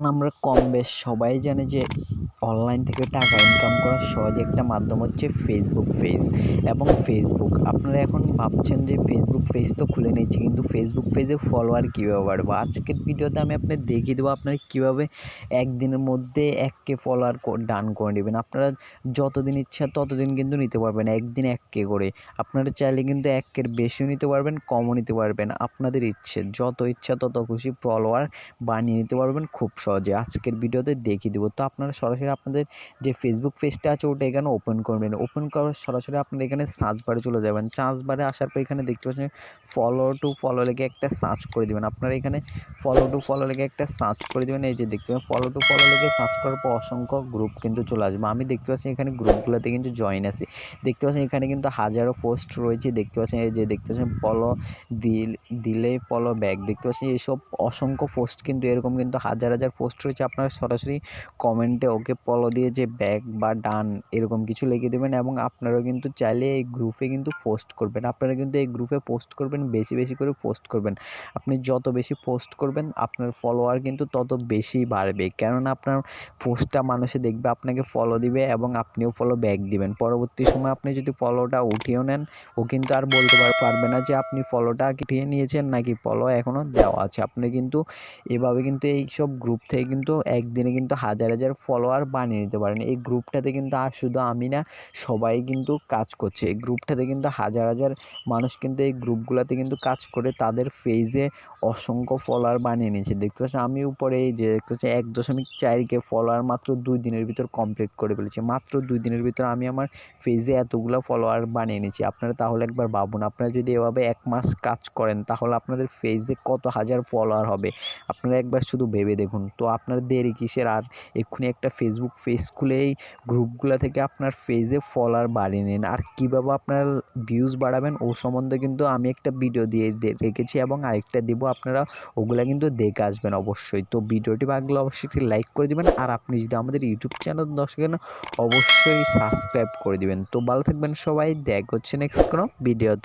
আমরা কম বেশ সবাই জানে যে অনলাইন থেকে টাকা ইনকাম করার সহজ একটা মাধ্যম হচ্ছে ফেসবুক পেজ এবং ফেসবুক আপনারা এখন ভাবছেন যে ফেসবুক পেজ তো খুলে নিচ্ছি কিন্তু ফেসবুক পেজে ফলোয়ার কীভাবে বাড়বো? আজকের ভিডিওতে আমি আপনার দেখিয়ে দেবো আপনারা কীভাবে একদিনের মধ্যে এককে ফলোয়ার ডান করে নেবেন। আপনারা যতদিন ইচ্ছা ততদিন কিন্তু নিতে পারবেন, একদিন এককে করে। আপনারা চাইলে কিন্তু একের বেশিও নিতে পারবেন, কমও নিতে পারবেন, আপনাদের ইচ্ছে। যত ইচ্ছা তত খুশি ফলোয়ার বানিয়ে নিতে পারবেন, খুব সহজে আজকের ভিডিওতে দেখিয়ে দেবো। তো আপনারা সরাসরি আপনাদের যে ফেসবুক পেজটা আছে, ওটা এখানে ওপেন করবেন। ওপেন করার সরাসরি আপনারা এখানে সার্চ বারে চলে যাবেন। সার্চ বারে আসার পর এখানে দেখতে পাচ্ছেন ফলো টু ফলো লেগে একটা সার্চ করে দেবেন। আপনারা এখানে ফলো টু ফলো লেগে একটা সার্চ করে দেবেন। এই যে দেখতে পাবেন ফলো টু ফলো লেগে সার্চ করার পর অসংখ্য গ্রুপ কিন্তু চলে আসবে। আমি দেখতে পাচ্ছি এখানে গ্রুপগুলোতে কিন্তু জয়েন আছি। দেখতে পাচ্ছেন এখানে কিন্তু হাজারো পোস্ট রয়েছে। দেখতে পাচ্ছেন এই যে দেখতে পাচ্ছেন ফলো দিল, দিলে ফলো ব্যাক দেখতে পাচ্ছেন এইসব অসংখ্য পোস্ট কিন্তু এরকম কিন্তু হাজার হাজার পোস্ট রয়েছে, আপনারা সরাসরি কমেন্টে ওকে ফলো দিয়ে যে ব্যাক বা ডান এরকম কিছু লিখে দেবেন এবং আপনারাও কিন্তু চাইলে এই গ্রুপে কিন্তু পোস্ট করবেন। আপনারা কিন্তু এই গ্রুপে পোস্ট করবেন, বেশি বেশি করে পোস্ট করবেন। আপনি যত বেশি পোস্ট করবেন, আপনার ফলোয়ার কিন্তু তত বেশি বাড়বে। কেননা আপনার পোস্টটা মানুষে দেখবে, আপনাকে ফলো দিবে এবং আপনিও ফলো ব্যাক দিবেন। পরবর্তী সময় আপনি যদি ফলোটা উঠিয়েও নেন, ও কিন্তু আর বলতে পারবে না যে আপনি ফলোটা উঠিয়ে নিয়েছেন নাকি ফলো এখনও দেওয়া আছে। আপনি কিন্তু এভাবে কিন্তু এই সব গ্রুপ থেকে কিন্তু একদিনে কিন্তু হাজার হাজার ফলোয়ার বানিয়ে নিতে পারেন। এই গ্রুপটাতে কিন্তু আর শুধু আমি না, সবাই কিন্তু কাজ করছে। এই গ্রুপটাতে কিন্তু হাজার হাজার মানুষ কিন্তু এই গ্রুপগুলোতে কিন্তু কাজ করে তাদের পেজে অসংখ্য ফলোয়ার বানিয়ে নিয়েছে। দেখতে পাচ্ছেন আমি উপরে এই যে দেখতে পাচ্ছি এক দশমিক চারকে ফলোয়ার মাত্র দুই দিনের ভিতর কমপ্লিট করে ফেলেছি। মাত্র দুই দিনের ভিতর আমি আমার পেজে এতগুলো ফলোয়ার বানিয়ে নিয়েছি। আপনারা তাহলে একবার ভাবুন, আপনারা যদি এভাবে এক মাস কাজ করেন, তাহলে আপনাদের পেজে কত হাজার ফলোয়ার হবে? আপনারা একবার শুধু ভেবে দেখুন। তো আপনার দেরি কিসের? আর এক্ষুনি একটা ফেসবুক পেজ খুলে এই গ্রুপগুলো থেকে আপনার পেজে ফলোয়ার বাড়িয়ে নিন। আর কীভাবে আপনার ভিউজ বাড়াবেন, ও সম্বন্ধে কিন্তু আমি একটা ভিডিও দিয়ে রেখেছি এবং আরেকটা দেবো, আপনারা ওগুলো কিন্তু দেখে আসবেন অবশ্যই। তো ভিডিওটি ভালো অবশ্যই একটি লাইক করে দিবেন, আর আপনি যদি আমাদের ইউটিউব চ্যানেল দর্শকেন অবশ্যই সাবস্ক্রাইব করে দিবেন। তো ভালো থাকবেন সবাই, দেখ হচ্ছে নেক্সট কোনো ভিডিওতে